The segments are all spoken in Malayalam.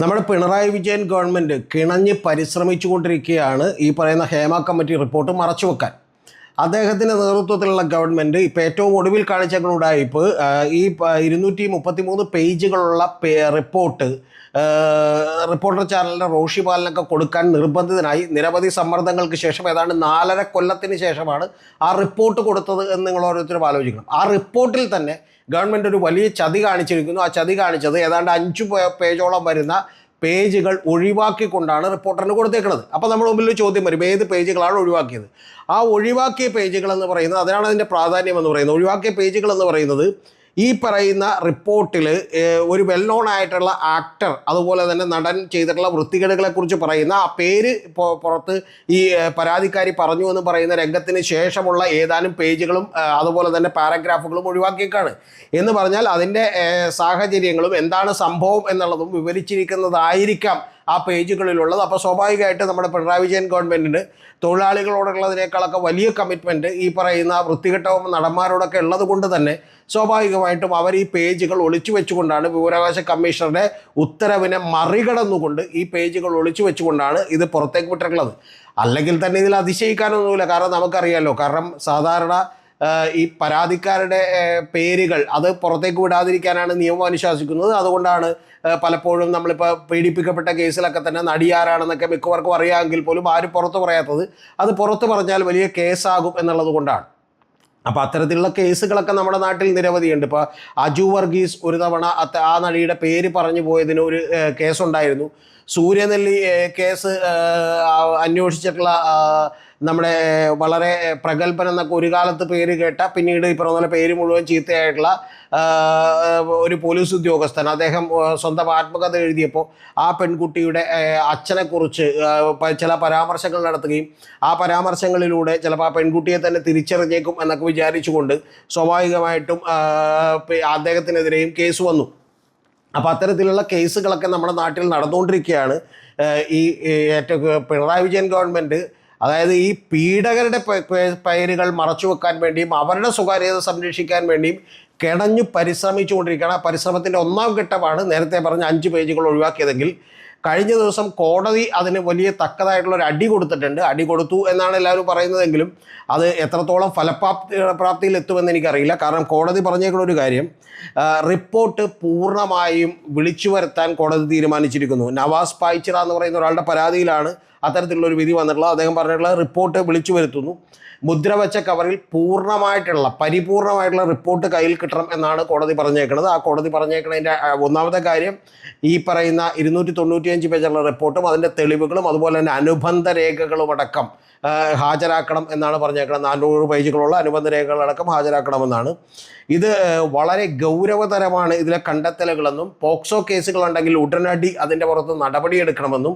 നമ്മുടെ പിണറായി വിജയൻ ഗവൺമെന്റ് കിണഞ്ഞ് പരിശ്രമിച്ചുകൊണ്ടിരിക്കുകയാണ് ഈ പറയുന്ന ഹേമ കമ്മിറ്റി റിപ്പോർട്ട് മറച്ചു വെക്കാൻ അദ്ദേഹത്തിന്റെ നേതൃത്വത്തിലുള്ള ഗവൺമെന്റ് ഇപ്പോൾ ഏറ്റവും ഒടുവിൽ കാണിച്ച ഉടായിപ്പ് ഈ ഇരുന്നൂറ്റി മുപ്പത്തി മൂന്ന് പേജുകളുള്ള റിപ്പോർട്ട് റിപ്പോർട്ടർ ചാനലിന്റെ റോഷി പാലിനൊക്കെ കൊടുക്കാൻ നിർബന്ധിതനായി. നിരവധി സമ്മർദ്ദങ്ങൾക്ക് ശേഷം ഏതാണ്ട് നാലര കൊല്ലത്തിന് ശേഷമാണ് ആ റിപ്പോർട്ട് കൊടുത്തത് എന്ന് നിങ്ങൾ ഓരോരുത്തരും ആലോചിക്കണം. ആ റിപ്പോർട്ടിൽ തന്നെ ഗവൺമെന്റ് ഒരു വലിയ ചതി കാണിച്ചിരിക്കുന്നു. ആ ചതി കാണിച്ചത് ഏതാണ്ട് അഞ്ച് പേജോളം വരുന്ന പേജുകൾ ഒഴിവാക്കിക്കൊണ്ടാണ് റിപ്പോർട്ടറിന് കൊടുത്തേക്കുന്നത് അപ്പോൾ നമ്മുടെ മുമ്പിൽ ചോദ്യം വരും. ഏത് പേജുകളാണ് ഒഴിവാക്കിയത്? ആ ഒഴിവാക്കിയ പേജുകൾ എന്ന് പറയുന്നത് അതിനാണ് അതിന്റെ പ്രാധാന്യം എന്ന് പറയുന്നത്. ഒഴിവാക്കിയ പേജുകൾ എന്ന് പറയുന്നത് ഈ പറയുന്ന റിപ്പോർട്ടിൽ ഒരു വെൽ നോൺ ആയിട്ടുള്ള ആക്ടർ അതുപോലെ തന്നെ നടൻ ചെയ്തിട്ടുള്ള വൃത്തികേടുകളെ കുറിച്ച് പറയുന്ന ആ പേര് പുറത്ത് ഈ പരാതിക്കാരി പറഞ്ഞു എന്ന് പറയുന്ന രംഗത്തിന് ശേഷമുള്ള ഏതാനും പേജുകളും അതുപോലെ തന്നെ പാരഗ്രാഫുകളും ഒഴിവാക്കിയേക്കാണ്. എന്ന് പറഞ്ഞാൽ അതിന്റെ സാഹചര്യങ്ങളും എന്താണ് സംഭവം എന്നുള്ളതും വിവരിച്ചിരിക്കുന്നതായിരിക്കാം ആ പേജുകളിലുള്ളത്. അപ്പോൾ സ്വാഭാവികമായിട്ട് നമ്മുടെ പിണറായി വിജയൻ ഗവൺമെന്റിന് തൊഴിലാളികളോടുള്ളതിനേക്കാളൊക്കെ വലിയ കമ്മിറ്റ്മെന്റ് ഈ പറയുന്ന വൃത്തികെട്ടവും നടന്മാരോടൊക്കെ ഉള്ളത് കൊണ്ട് തന്നെ സ്വാഭാവികമായിട്ടും അവർ ഈ പേജുകൾ ഒളിച്ചു വെച്ചുകൊണ്ടാണ് വിവരാവകാശ കമ്മീഷണറുടെ ഉത്തരവിനെ മറികടന്നുകൊണ്ട് ഈ പേജുകൾ ഒളിച്ചു വെച്ചുകൊണ്ടാണ് ഇത് പുറത്തേക്ക് വിട്ടിട്ടുള്ളത്. അല്ലെങ്കിൽ തന്നെ ഇതിൽ അതിശയിക്കാനൊന്നുമില്ല. കാരണം നമുക്കറിയാമല്ലോ കാരണം സാധാരണ ഈ പരാതിക്കാരുടെ പേരുകൾ അത് പുറത്തേക്ക് വിടാതിരിക്കാനാണ് നിയമം അനുശാസിക്കുന്നത്. അതുകൊണ്ടാണ് പലപ്പോഴും നമ്മളിപ്പോൾ പീഡിപ്പിക്കപ്പെട്ട കേസിലൊക്കെ തന്നെ നടിയാരാണെന്നൊക്കെ മിക്കവർക്കും അറിയാമെങ്കിൽ പോലും ആരും പുറത്ത് പറയാത്തത് അത് പുറത്ത് പറഞ്ഞാൽ വലിയ കേസാകും എന്നുള്ളത് കൊണ്ടാണ്. അപ്പോൾ അത്തരത്തിലുള്ള കേസുകളൊക്കെ നമ്മുടെ നാട്ടിൽ നിരവധിയുണ്ട്. ഇപ്പോൾ അജു വർഗീസ് ഒരു തവണ ആ നടിയുടെ പേര് പറഞ്ഞു പോയതിന് ഒരു കേസുണ്ടായിരുന്നു. സൂര്യനെല്ലി കേസ് അന്വേഷിച്ചിട്ടുള്ള നമ്മുടെ വളരെ പ്രഗത്ഭൻ എന്നൊക്കെ ഒരു കാലത്ത് പേര് കേട്ട പിന്നീട് ഈ പറഞ്ഞ പേര് മുഴുവൻ ചീത്തയായിട്ടുള്ള ഒരു പോലീസ് ഉദ്യോഗസ്ഥൻ. അദ്ദേഹം സ്വന്തം ആത്മകഥ എഴുതിയപ്പോൾ ആ പെൺകുട്ടിയുടെ അച്ഛനെക്കുറിച്ച് ചില പരാമർശങ്ങൾ നടത്തുകയും ആ പരാമർശങ്ങളിലൂടെ ചിലപ്പോൾ ആ പെൺകുട്ടിയെ തന്നെ തിരിച്ചറിഞ്ഞേക്കും എന്നൊക്കെ വിചാരിച്ചുകൊണ്ട് സ്വാഭാവികമായിട്ടും അദ്ദേഹത്തിനെതിരെയും കേസ് വന്നു. അപ്പോൾ അത്തരത്തിലുള്ള കേസുകളൊക്കെ നമ്മുടെ നാട്ടിൽ നടന്നുകൊണ്ടിരിക്കുകയാണ്. ഈ ഏറ്റവും പിണറായി വിജയൻ ഗവൺമെന്റ് അതായത് ഈ പീഡകരുടെ പേരുകൾ മറച്ചു വെക്കാൻ വേണ്ടിയും അവരുടെ സ്വകാര്യത സംരക്ഷിക്കാൻ വേണ്ടിയും കിണഞ്ഞു പരിശ്രമിച്ചുകൊണ്ടിരിക്കുകയാണ്. ആ പരിശ്രമത്തിന്റെ ഒന്നാം ഘട്ടമാണ് നേരത്തെ പറഞ്ഞ അഞ്ച് പേജുകൾ ഒഴിവാക്കിയതെങ്കിൽ കഴിഞ്ഞ ദിവസം കോടതി അതിന് വലിയ തക്കതായിട്ടുള്ള ഒരു അടി കൊടുത്തിട്ടുണ്ട്. അടി കൊടുത്തു എന്നാണ് എല്ലാവരും പറയുന്നതെങ്കിലും അത് എത്രത്തോളം ഫലപ്രാപ്തി പ്രാപ്തിയിൽ എത്തുമെന്ന് എനിക്കറിയില്ല. കാരണം കോടതി പറഞ്ഞേക്കുന്ന ഒരു കാര്യം റിപ്പോർട്ട് പൂർണമായും വിളിച്ചു വരുത്താൻ കോടതി തീരുമാനിച്ചിരിക്കുന്നു. നവാസ് പായ്ച്ചിറ എന്ന് പറയുന്ന ഒരാളുടെ പരാതിയിലാണ് അത്തരത്തിലുള്ള ഒരു വിധി വന്നിട്ടുള്ളത് അദ്ദേഹം പറഞ്ഞിട്ടുള്ള റിപ്പോർട്ട് വിളിച്ചു വരുത്തുന്നു. മുദ്ര വെച്ച കവറിൽ പൂർണമായിട്ടുള്ള പരിപൂർണമായിട്ടുള്ള റിപ്പോർട്ട് കയ്യിൽ കിട്ടണം എന്നാണ് കോടതി പറഞ്ഞേക്കുന്നത് ആ കോടതി പറഞ്ഞേക്കുന്നതിന്റെ ഒന്നാമത്തെ കാര്യം ഈ പറയുന്ന ഇരുന്നൂറ്റി തൊണ്ണൂറ്റിയഞ്ച് പേജുള്ള റിപ്പോർട്ടും അതിന്റെ തെളിവുകളും അതുപോലെ തന്നെ അനുബന്ധ രേഖകളും അടക്കം ഹാജരാക്കണം എന്നാണ് പറഞ്ഞേക്കുന്നത് നാനൂറ് പേജുകളുള്ള അനുബന്ധ രേഖകളടക്കം ഹാജരാക്കണമെന്നാണ്. ഇത് വളരെ ഗൗരവതരമാണ് ഇതിലെ കണ്ടെത്തലുകളെന്നും പോക്സോ കേസുകളുണ്ടെങ്കിൽ ഉടനടി അതിന്റെ പുറത്ത് നടപടിയെടുക്കണമെന്നും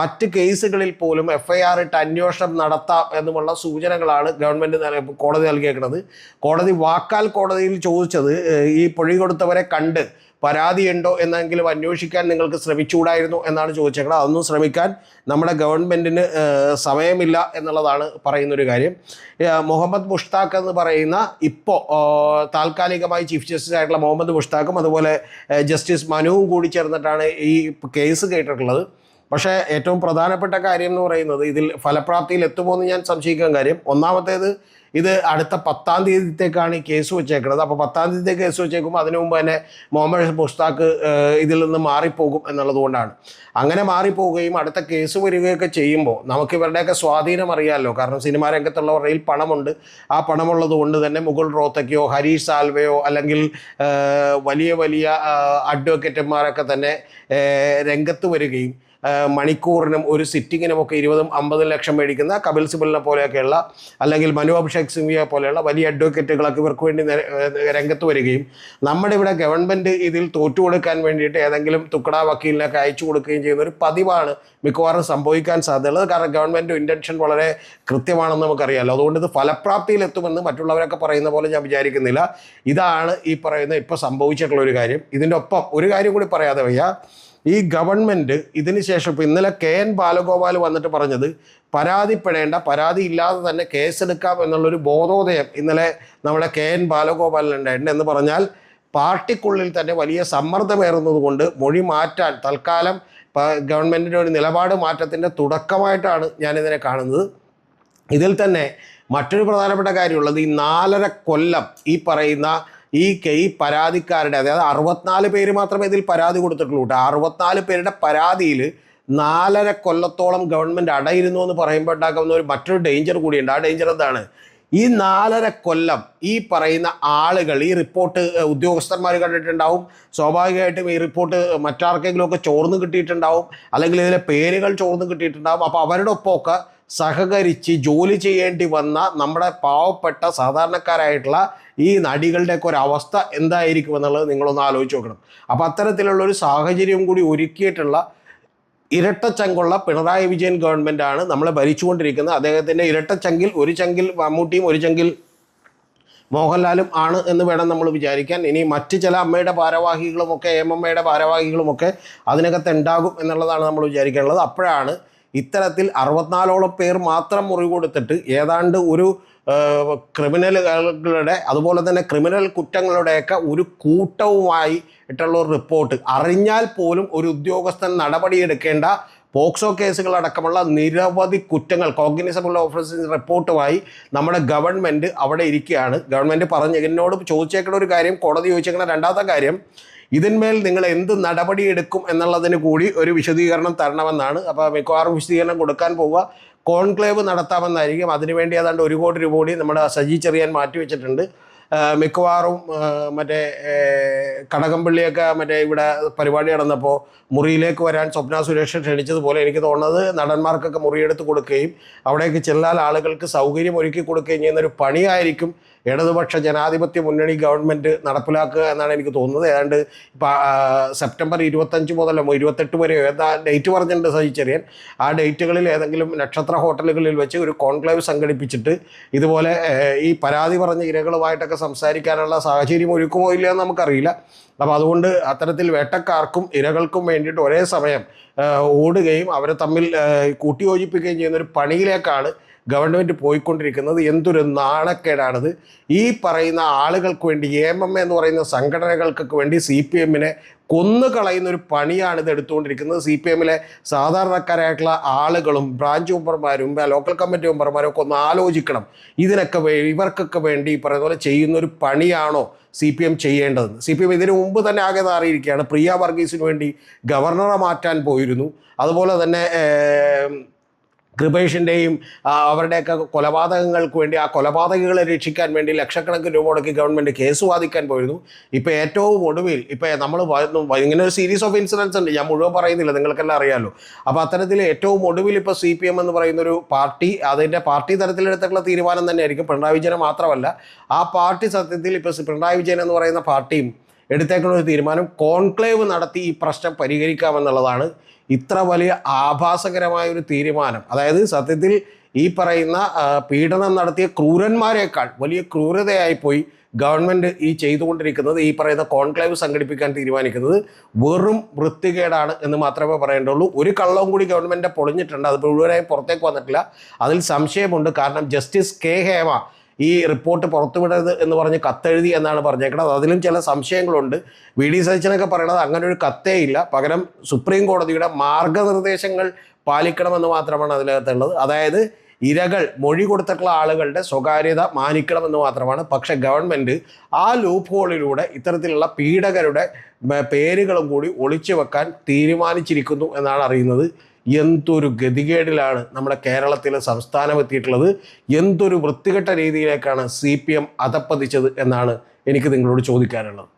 മറ്റ് മറ്റ് കേസുകളിൽ പോലും എഫ് ഐ ആർ ഇട്ട് അന്വേഷണം നടത്താം എന്നുമുള്ള സൂചനകളാണ് ഗവൺമെന്റ് കോടതി നൽകിയേക്കുന്നത്. കോടതി വാക്കാൽ കോടതിയിൽ ചോദിച്ചത് ഈ പൊഴി കൊടുത്തവരെ കണ്ട് പരാതിയുണ്ടോ എന്നെങ്കിലും അന്വേഷിക്കാൻ നിങ്ങൾക്ക് ശ്രമിച്ചുകൂടായിരുന്നു എന്നാണ് ചോദിച്ചേക്കുന്നത് അതൊന്നും ശ്രമിക്കാൻ നമ്മുടെ ഗവൺമെന്റിന് സമയമില്ല എന്നുള്ളതാണ് പറയുന്നൊരു കാര്യം. മുഹമ്മദ് മുഷ്താഖ് എന്ന് പറയുന്ന ഇപ്പോൾ താൽക്കാലികമായി ചീഫ് ജസ്റ്റിസ് ആയിട്ടുള്ള മുഹമ്മദ് മുഷ്താഖും അതുപോലെ ജസ്റ്റിസ് മനുവും കൂടി ചേർന്നിട്ടാണ് ഈ കേസ് കേട്ടിട്ടുള്ളത്. പക്ഷേ ഏറ്റവും പ്രധാനപ്പെട്ട കാര്യം എന്ന് പറയുന്നത് ഇതിൽ ഫലപ്രാപ്തിയിൽ എത്തുമോ എന്ന് ഞാൻ സംശയിക്കാൻ കാര്യം. ഒന്നാമത്തേത് ഇത് അടുത്ത പത്താം തീയതിത്തേക്കാണ് ഈ കേസ് വെച്ചേക്കുന്നത് അപ്പോൾ പത്താം തീയതി കേസ് വെച്ചേക്കുമ്പോൾ അതിനു മുമ്പ് തന്നെ മുഹമ്മദ് മുസ്താഖ് ഏഹ്, ഇതിൽ നിന്ന് മാറിപ്പോകും എന്നുള്ളത് കൊണ്ടാണ്. അങ്ങനെ മാറിപ്പോവുകയും അടുത്ത കേസ് വരികയൊക്കെ ചെയ്യുമ്പോൾ നമുക്ക് ഇവരുടെയൊക്കെ സ്വാധീനം അറിയാമല്ലോ. കാരണം സിനിമാ രംഗത്തുള്ളവരുടെ പണമുണ്ട്. ആ പണമുള്ളത് കൊണ്ട് തന്നെ മുകുൾ റോത്തക്കയോ ഹരീഷ് സാൽവയോ അല്ലെങ്കിൽ വലിയ വലിയ അഡ്വക്കേറ്റന്മാരൊക്കെ തന്നെ രംഗത്ത് വരികയും മണിക്കൂറിനും ഒരു സിറ്റിങ്ങിനുമൊക്കെ ഇരുപതും അമ്പതും ലക്ഷം മേടിക്കുന്ന കപിൽ സിബലിനെ പോലെയൊക്കെയുള്ള അല്ലെങ്കിൽ മനു അഭിഷേക് സിംഗിയെ പോലെയുള്ള വലിയ അഡ്വക്കേറ്റുകളൊക്കെ ഇവർക്ക് വേണ്ടി രംഗത്ത് വരികയും നമ്മുടെ ഇവിടെ ഗവൺമെന്റ് ഇതിൽ തോറ്റു കൊടുക്കാൻ വേണ്ടിയിട്ട് ഏതെങ്കിലും തുക്കടാ വക്കീലിനൊക്കെ അയച്ചു കൊടുക്കുകയും ചെയ്യുന്ന ഒരു പതിവാണ് മിക്കവാറും സംഭവിക്കാൻ സാധ്യതയുള്ളത്. കാരണം ഗവൺമെന്റ് ഇന്റൻഷൻ വളരെ കൃത്യമാണെന്ന് നമുക്കറിയാമല്ലോ അതുകൊണ്ട് ഇത് ഫലപ്രാപ്തിയിലെത്തുമെന്ന് മറ്റുള്ളവരൊക്കെ പറയുന്ന പോലെ ഞാൻ വിചാരിക്കുന്നില്ല. ഇതാണ് ഈ പറയുന്ന ഇപ്പോൾ സംഭവിച്ചിട്ടുള്ള ഒരു കാര്യം. ഇതിന്റെ ഒപ്പം ഒരു കാര്യം കൂടി പറയാതെ വയ്യ. ഈ ഗവൺമെന്റ് ഇതിന് ശേഷം ഇപ്പോൾ ഇന്നലെ കെ എൻ ബാലഗോപാൽ വന്നിട്ട് പറഞ്ഞത് പരാതിപ്പെടേണ്ട പരാതി ഇല്ലാതെ തന്നെ കേസെടുക്കാം എന്നുള്ളൊരു ബോധോദയം ഇന്നലെ നമ്മുടെ കെ എൻ ബാലഗോപാലിനുണ്ടായിട്ടുണ്ട് എന്ന് പറഞ്ഞാൽ പാർട്ടിക്കുള്ളിൽ തന്നെ വലിയ സമ്മർദ്ദമേറുന്നത് കൊണ്ട് മൊഴി മാറ്റാൻ തൽക്കാലം ഗവൺമെന്റിന്റെ ഒരു നിലപാട് മാറ്റത്തിന്റെ തുടക്കമായിട്ടാണ് ഞാനിതിനെ കാണുന്നത്. ഇതിൽ തന്നെ മറ്റൊരു പ്രധാനപ്പെട്ട കാര്യമുള്ളത് ഈ നാലര കൊല്ലം ഈ പറയുന്ന ഈ ഈ പരാതിക്കാരുടെ അതായത് അറുപത്തിനാല് പേര് മാത്രമേ ഇതിൽ പരാതി കൊടുത്തിട്ടുള്ളൂ കേട്ടോ. അറുപത്തിനാല് പേരുടെ പരാതിയിൽ നാലര കൊല്ലത്തോളം ഗവൺമെന്റ് അടയിരുന്നു എന്ന് പറയുമ്പോൾ ഉണ്ടാക്കുന്ന ഒരു മറ്റൊരു ഡേഞ്ചർ കൂടിയുണ്ട്. ആ ഡേഞ്ചർ എന്താണ്? ഈ നാലര കൊല്ലം ഈ പറയുന്ന ആളുകൾ ഈ റിപ്പോർട്ട് ഉദ്യോഗസ്ഥന്മാർ കണ്ടിട്ടുണ്ടാവും. സ്വാഭാവികമായിട്ടും ഈ റിപ്പോർട്ട് മറ്റാർക്കെങ്കിലുമൊക്കെ ചോർന്ന് കിട്ടിയിട്ടുണ്ടാവും. അല്ലെങ്കിൽ ഇതിലെ പേരുകൾ ചോർന്ന് കിട്ടിയിട്ടുണ്ടാവും. അപ്പോൾ അവരുടെ ഒപ്പമൊക്കെ സഹകരിച്ച് ജോലി ചെയ്യേണ്ടി വന്ന നമ്മുടെ പാവപ്പെട്ട സാധാരണക്കാരായിട്ടുള്ള ഈ നടികളുടെയൊക്കെ ഒരു അവസ്ഥ എന്തായിരിക്കും എന്നുള്ളത് നിങ്ങളൊന്ന് ആലോചിച്ച് നോക്കണം. അപ്പോൾ അത്തരത്തിലുള്ള ഒരു സാഹചര്യം കൂടി ഒരുക്കിയിട്ടുള്ള ഇരട്ടച്ചങ്കുള്ള പിണറായി വിജയൻ ഗവൺമെന്റാണ് നമ്മളെ ഭരിച്ചുകൊണ്ടിരിക്കുന്നത്. അദ്ദേഹത്തിന്റെ ഇരട്ടച്ചങ്കിൽ ഒരു ചങ്കിൽ മമ്മൂട്ടിയും ഒരു ചങ്കിൽ മോഹൻലാലും ആണ് എന്ന് വേണം നമ്മൾ വിചാരിക്കാൻ. ഇനി മറ്റ് ചില അമ്മയുടെ ഭാരവാഹികളുമൊക്കെ എം അമ്മയുടെ ഭാരവാഹികളുമൊക്കെ അതിനകത്ത് ഉണ്ടാകും എന്നുള്ളതാണ് നമ്മൾ വിചാരിക്കാനുള്ളത്. അപ്പോഴാണ് ഇത്തരത്തിൽ അറുപത്തിനാലോളം പേർ മാത്രം മുറി കൊടുത്തിട്ട് ഏതാണ്ട് ഒരു ക്രിമിനലുകളുടെ അതുപോലെ തന്നെ ക്രിമിനൽ കുറ്റങ്ങളുടെയൊക്കെ ഒരു കൂട്ടവുമായി ഇട്ടുള്ള ഒരു റിപ്പോർട്ട്. അറിഞ്ഞാൽ പോലും ഒരു ഉദ്യോഗസ്ഥൻ നടപടിയെടുക്കേണ്ട പോക്സോ കേസുകളടക്കമുള്ള നിരവധി കുറ്റങ്ങൾ കോഗ്നിസബിൾ ഓഫീസിംഗ് റിപ്പോർട്ടുമായി നമ്മുടെ ഗവൺമെന്റ് അവിടെ ഇരിക്കുകയാണ്. ഗവൺമെന്റ് പറഞ്ഞ് എന്നോട് ചോദിച്ചേക്കുന്ന ഒരു കാര്യം കോടതി ചോദിച്ചേക്കുന്ന രണ്ടാമത്തെ കാര്യം ഇതിന്മേൽ നിങ്ങൾ എന്ത് നടപടിയെടുക്കും എന്നുള്ളതിന് കൂടി ഒരു വിശദീകരണം തരണമെന്നാണ്. അപ്പോൾ മിക്കവാറും വിശദീകരണം കൊടുക്കാൻ പോവുക. കോൺക്ലേവ് നടത്താമെന്നായിരിക്കും. അതിനുവേണ്ടി ഏതാണ്ട് ഒരു കോടി രൂപ കൂടി നമ്മുടെ സജി ചെറിയാൻ മാറ്റിവെച്ചിട്ടുണ്ട് മിക്കവാറും മറ്റേ കടകംപള്ളിയൊക്കെ മറ്റേ ഇവിടെ പരിപാടി നടന്നപ്പോൾ മുറിയിലേക്ക് വരാൻ സ്വപ്ന സുരേഷ് ക്ഷണിച്ചതുപോലെ എനിക്ക് തോന്നുന്നത് നടന്മാർക്കൊക്കെ മുറിയെടുത്ത് കൊടുക്കുകയും അവിടേക്ക് ചെല്ലാൽ ആളുകൾക്ക് സൗകര്യം ഒരുക്കി കൊടുക്കുകയും ചെയ്യുന്ന ഒരു പണിയായിരിക്കും ഇടതുപക്ഷ ജനാധിപത്യ മുന്നണി ഗവൺമെന്റ് നടപ്പിലാക്കുക എന്നാണ് എനിക്ക് തോന്നുന്നത്. ഏതാണ്ട് ഇപ്പം സെപ്റ്റംബർ ഇരുപത്തഞ്ച് മുതലോ ഇരുപത്തെട്ട് വരെയോ ഏതാ ഡേറ്റ് പറഞ്ഞിട്ടുണ്ട് സജി ചെറിയൻ. ആ ഡേറ്റുകളിൽ ഏതെങ്കിലും നക്ഷത്ര ഹോട്ടലുകളിൽ വെച്ച് ഒരു കോൺക്ലേവ് സംഘടിപ്പിച്ചിട്ട് ഇതുപോലെ ഈ പരാതി പറഞ്ഞ ഇരകളുമായിട്ടൊക്കെ സംസാരിക്കാനുള്ള സാഹചര്യം ഒരുക്കുമോ ഇല്ല എന്ന് നമുക്കറിയില്ല. അപ്പോൾ അതുകൊണ്ട് അത്തരത്തിൽ വേട്ടക്കാർക്കും ഇരകൾക്കും വേണ്ടിയിട്ട് ഒരേ സമയം ഓടുകയും അവരെ തമ്മിൽ കൂട്ടിയോജിപ്പിക്കുകയും ചെയ്യുന്ന ഒരു പണിയിലേക്കാണ് ഗവൺമെന്റ് പോയിക്കൊണ്ടിരിക്കുന്നത് എന്തൊരു നാണക്കേടാണത്. ഈ പറയുന്ന ആളുകൾക്ക് വേണ്ടി എം എം എന്ന് പറയുന്ന സംഘടനകൾക്കൊക്കെ വേണ്ടി സി പി എമ്മിനെ കൊന്നു കളയുന്ന ഒരു പണിയാണ് ഇത് എടുത്തുകൊണ്ടിരിക്കുന്നത്. സി പി എമ്മിലെ സാധാരണക്കാരായിട്ടുള്ള ആളുകളും ബ്രാഞ്ച് മെമ്പർമാരും ലോക്കൽ കമ്മിറ്റി മെമ്പർമാരും ഒക്കെ ഒന്ന് ആലോചിക്കണം. ഇതിനൊക്കെ ഇവർക്കൊക്കെ വേണ്ടി പറയുന്ന പോലെ ചെയ്യുന്ന ഒരു പണിയാണോ സി പി എം ചെയ്യേണ്ടത്? സി പി എം ഇതിനു മുമ്പ് തന്നെ ആകെ മാറിയിരിക്കുകയാണ് പ്രിയ വർഗീസിന് വേണ്ടി ഗവർണറെ മാറ്റാൻ പോയിരുന്നു. അതുപോലെ തന്നെ കൃപേഷിന്റെയും അവരുടെയൊക്കെ കൊലപാതകങ്ങൾക്ക് വേണ്ടി ആ കൊലപാതകങ്ങളെ രക്ഷിക്കാൻ വേണ്ടി ലക്ഷക്കണക്കിന് രൂപ മുടക്കി ഗവൺമെന്റ് കേസ് വാദിക്കാൻ പോയിരുന്നു. ഇപ്പോൾ ഏറ്റവും ഒടുവിൽ ഇപ്പോൾ നമ്മൾ ഇങ്ങനെ ഒരു സീരീസ് ഓഫ് ഇൻസിഡൻസ് ഉണ്ട്. ഞാൻ മുഴുവൻ പറയുന്നില്ല നിങ്ങൾക്കെല്ലാം അറിയാമല്ലോ അപ്പോൾ അത്തരത്തിൽ ഏറ്റവും ഒടുവിൽ ഇപ്പോൾ സി പി എം എന്ന് പറയുന്ന ഒരു പാർട്ടി അതിന്റെ പാർട്ടി തലത്തിലെടുത്തിട്ടുള്ള തീരുമാനം തന്നെയായിരിക്കും പിണറായി വിജയനെ മാത്രമല്ല ആ പാർട്ടി സത്യത്തിൽ ഇപ്പോൾ പിണറായി വിജയൻ എന്ന് പറയുന്ന പാർട്ടിയും എടുത്തേക്കുന്ന ഒരു തീരുമാനം. കോൺക്ലേവ് നടത്തി ഈ പ്രശ്നം പരിഹരിക്കാമെന്നുള്ളതാണ് ഇത്ര വലിയ ആഭാസകരമായ ഒരു തീരുമാനം. അതായത് സത്യത്തിൽ ഈ പറയുന്ന പീഡനം നടത്തിയ ക്രൂരന്മാരെക്കാൾ വലിയ ക്രൂരതയായിപ്പോയി ഗവൺമെന്റ് ഈ ചെയ്തുകൊണ്ടിരിക്കുന്നത് ഈ പറയുന്ന കോൺക്ലേവ് സംഘടിപ്പിക്കാൻ തീരുമാനിക്കുന്നത് വെറും വൃത്തികേടാണ് എന്ന് മാത്രമേ പറയേണ്ടുള്ളൂ. ഒരു കള്ളവും കൂടി ഗവൺമെന്റ് പൊളിഞ്ഞിട്ടുണ്ട്. അത് മുഴുവനായി പുറത്തേക്ക് വന്നിട്ടില്ല. അതിൽ സംശയമുണ്ട്. കാരണം ജസ്റ്റിസ് കെ ഹേമ ഈ റിപ്പോർട്ട് പുറത്തുവിടരുത് എന്ന് പറഞ്ഞ് കത്തെഴുതി എന്നാണ് പറഞ്ഞേക്കുന്നത് അതിലും ചില സംശയങ്ങളുണ്ട്. വി ഡി സച്ചിനൊക്കെ പറയണത് അങ്ങനെ ഒരു കത്തേ ഇല്ല. പകരം സുപ്രീം കോടതിയുടെ മാർഗനിർദ്ദേശങ്ങൾ പാലിക്കണമെന്ന് മാത്രമാണ് അതിനകത്തുള്ളത്. അതായത് ഇരകൾ മൊഴി കൊടുത്തിട്ടുള്ള ആളുകളുടെ സ്വകാര്യത മാനിക്കണമെന്ന് മാത്രമാണ്. പക്ഷെ ഗവൺമെന്റ് ആ ലൂപ്പ് ഹോളിലൂടെ ഇത്തരത്തിലുള്ള പീഡകരുടെ പേരുകളും കൂടി ഒളിച്ചു വെക്കാൻ തീരുമാനിച്ചിരിക്കുന്നു എന്നാണ് അറിയുന്നത്. എന്തൊരു ഗതികേടിലാണ് നമ്മുടെ കേരളത്തിലെ സംസ്ഥാനം എത്തിയിട്ടുള്ളത്? എന്തൊരു വൃത്തികെട്ട രീതിയിലേക്കാണ് സി പി എം അതപ്പതിച്ചത് എന്നാണ് എനിക്ക് നിങ്ങളോട് ചോദിക്കാനുള്ളത്.